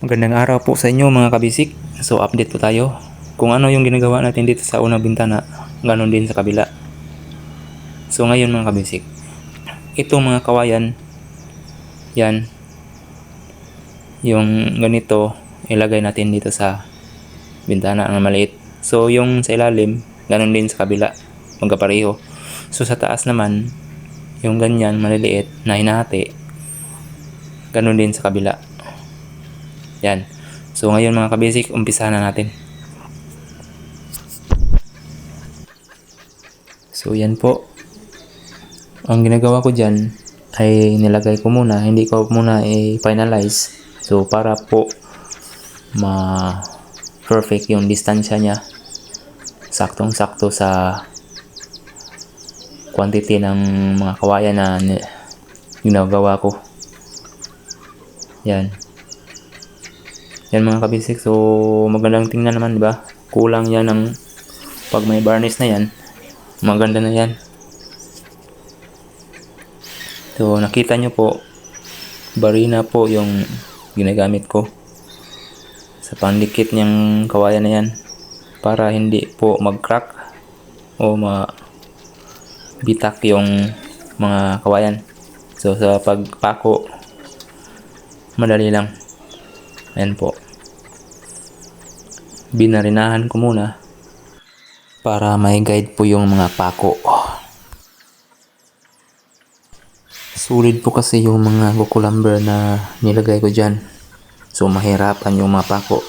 Magandang araw po sa inyo mga kabisik. So update po tayo. Kung ano yung ginagawa natin dito sa unang bintana, ganon din sa kabila. So ngayon mga kabisik, itong mga kawayan, yan, yung ganito, ilagay natin dito sa bintana na maliit. So yung sa ilalim, ganon din sa kabila, magkapareho. So sa taas naman, yung ganyan maliliit na hinahati, ganon din sa kabila. Yan. So ngayon mga kabasic, umpisa na natin. So yan po. Ang ginagawa ko dyan ay nilagay ko muna, hindi ko muna i-finalize. So para po ma perfect yung distansya niya. Saktong sakto sa quantity ng mga kawayan na ginagawa ko. Yan. Yan mga kabisik, so magandang tingnan naman, di ba? Kulang yan ng pag may varnish na yan, maganda na yan. So nakita nyo po, barina po yung ginagamit ko sa pandikit niyang kawayan na yan para hindi po mag-crack o ma bitak yung mga kawayan. So sa pagpako, madali lang. Ayan po. Binarinahan ko muna para may guide po yung mga pako. Sulit po kasi yung mga kukulamber na nilagay ko dyan. So mahirapan yung mga pako.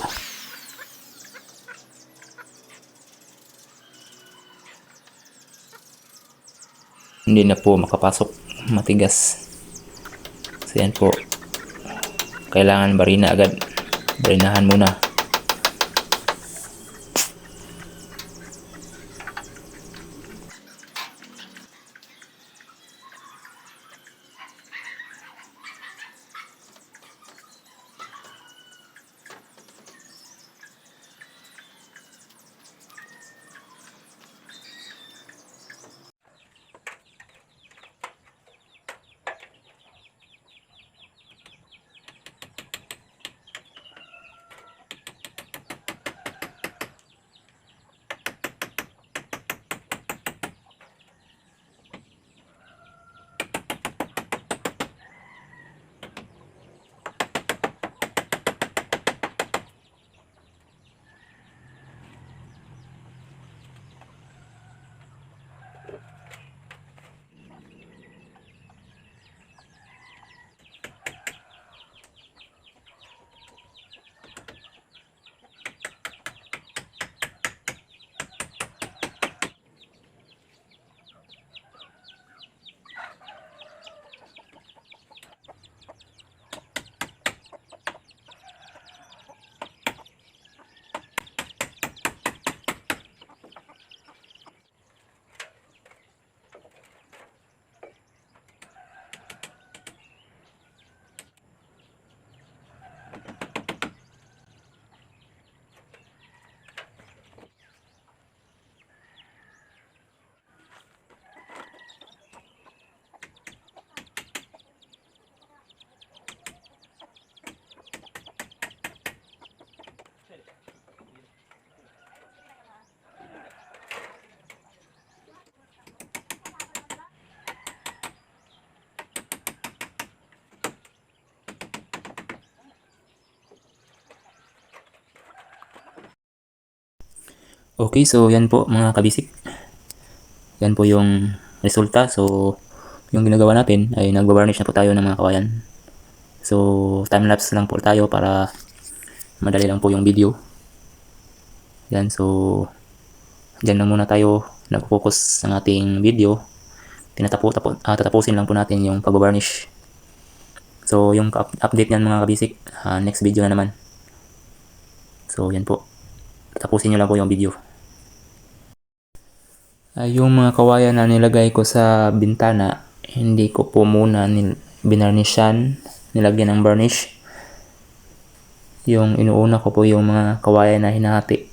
Hindi na po makapasok matigas. So yan po kailangan barina agad. Barinahan muna. Okay, so yan po mga kabisik. Yan po yung resulta. So, yung ginagawa natin ay nagbabarnish na po tayo ng mga kawayan. So, time-lapse lang po tayo para madali lang po yung video. Yan, so, dyan lang muna tayo nag-focus ng ating video. Tinatapo, tapo, ah, tatapusin lang po natin yung pagbabarnish. So, yung up- update niyan mga kabisik, ah, next video na naman. So, yan po. Tapusin nyo lang po yung video. Ay, yung mga kawayan na nilagay ko sa bintana, hindi ko po muna nil binarnishan, nilagyan ng varnish. Yung inuuna ko po yung mga kawayan na hinahati.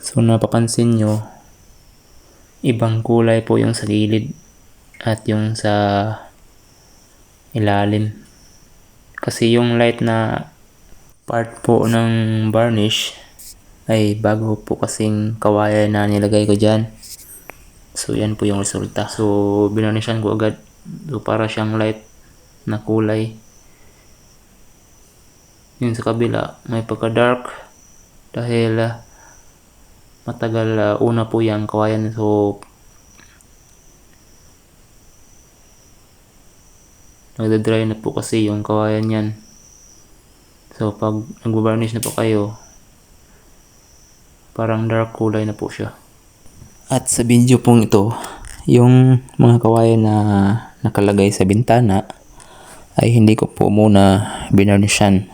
So napapansin nyo, ibang kulay po yung sa gilid at yung sa ilalim. Kasi yung light na part po ng varnish ay bago po kasing kawayan na nilagay ko dyan. So yan po yung resulta. So binarnishan ko agad. So para siyang light na kulay. Yun sa kabila may pagka dark dahil ah, matagal ah, una po yung kawayan. So nagda-dry na po kasi yung kawayan yan. So pag nagbabarnish na po kayo, parang dark kulay na po siya. At sa video pong ito, yung mga kawayan na nakalagay sa bintana ay hindi ko po muna binarnishan.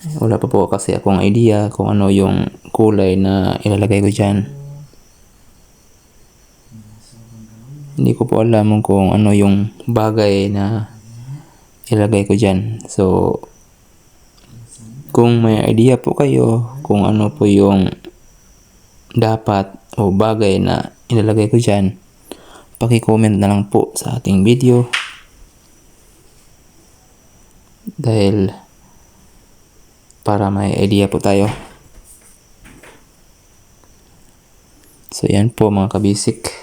Wala pa po kasi akong idea kung ano yung kulay na ilalagay ko dyan. Hindi ko po alam kung ano yung bagay na ilagay ko dyan. So, kung may idea po kayo kung ano po yung dapat o bagay na ilalagay ko dyan, paki-comment na lang po sa ating video. Dahil para may idea po tayo. So yan po mga kabisik.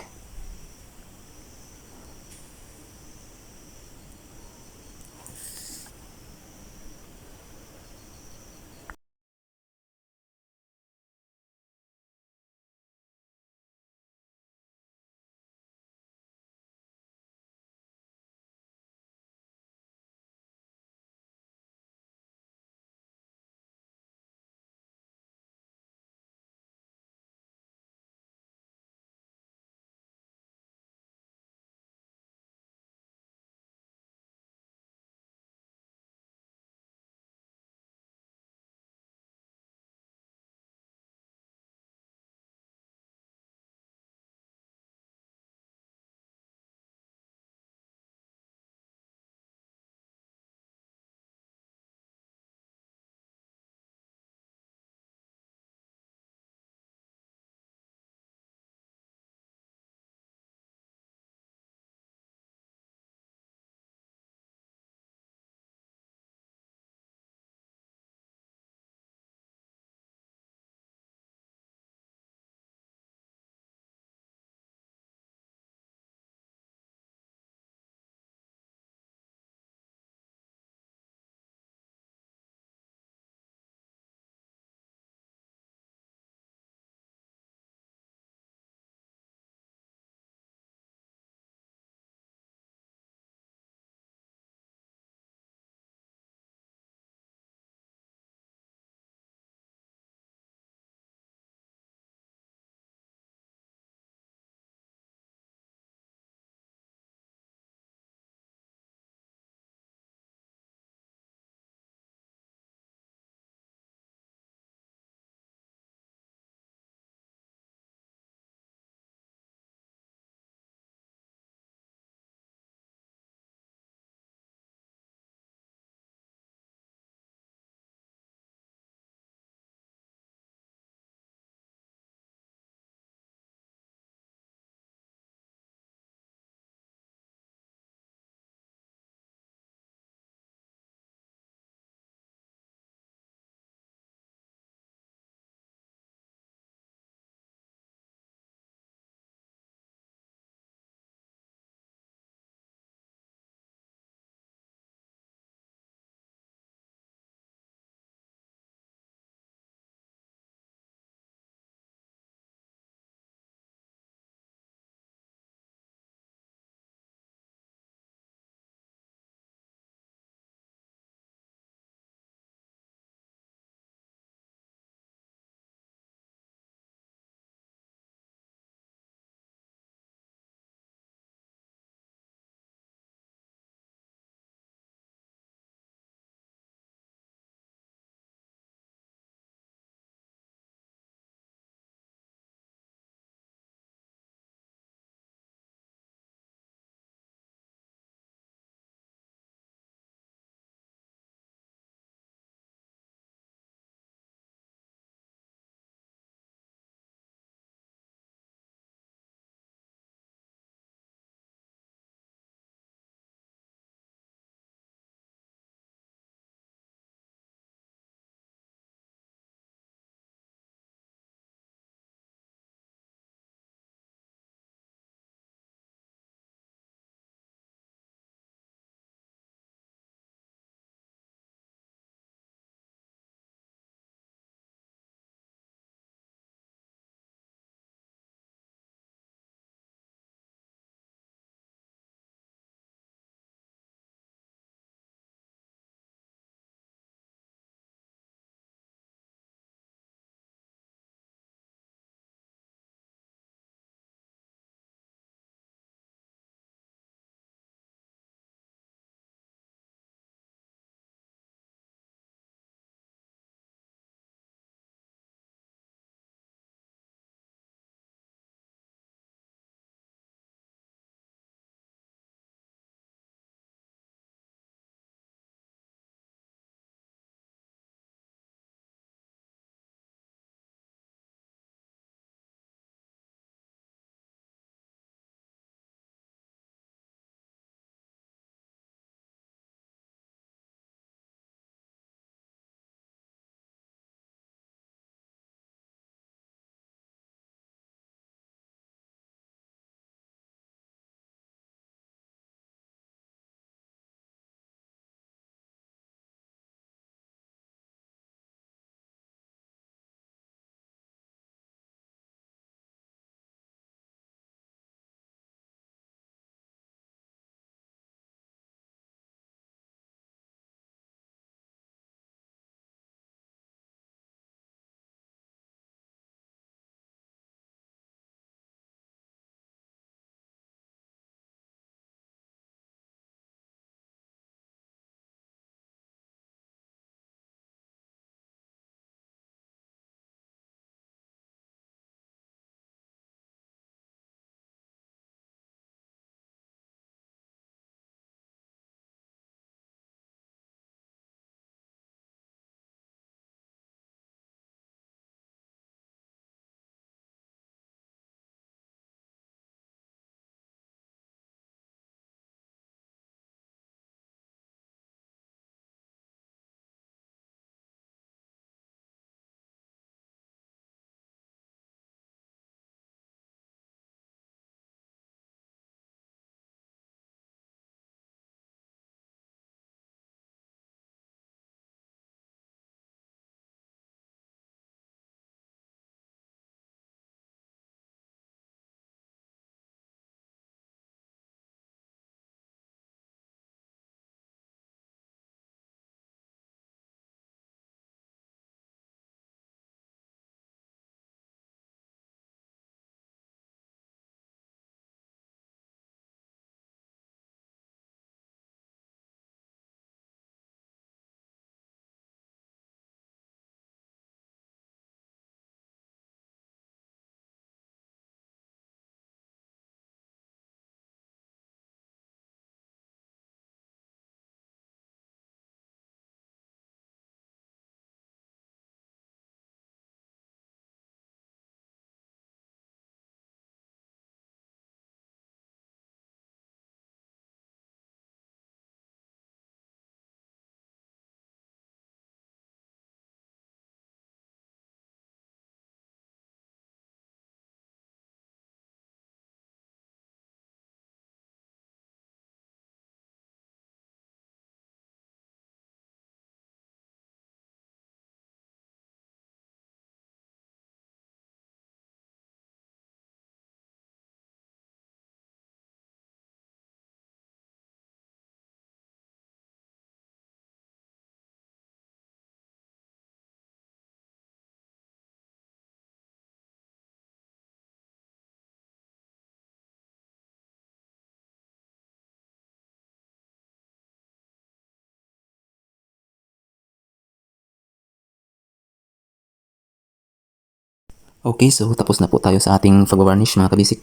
Okay, so tapos na po tayo sa ating pag-varnish mga kabisik.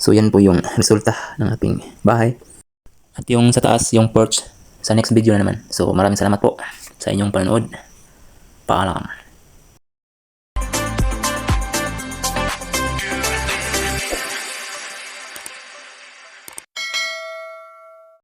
So yan po yung resulta ng ating bahay. At yung sa taas, yung porch, sa next video na naman. So maraming salamat po sa inyong panonood. Paalam.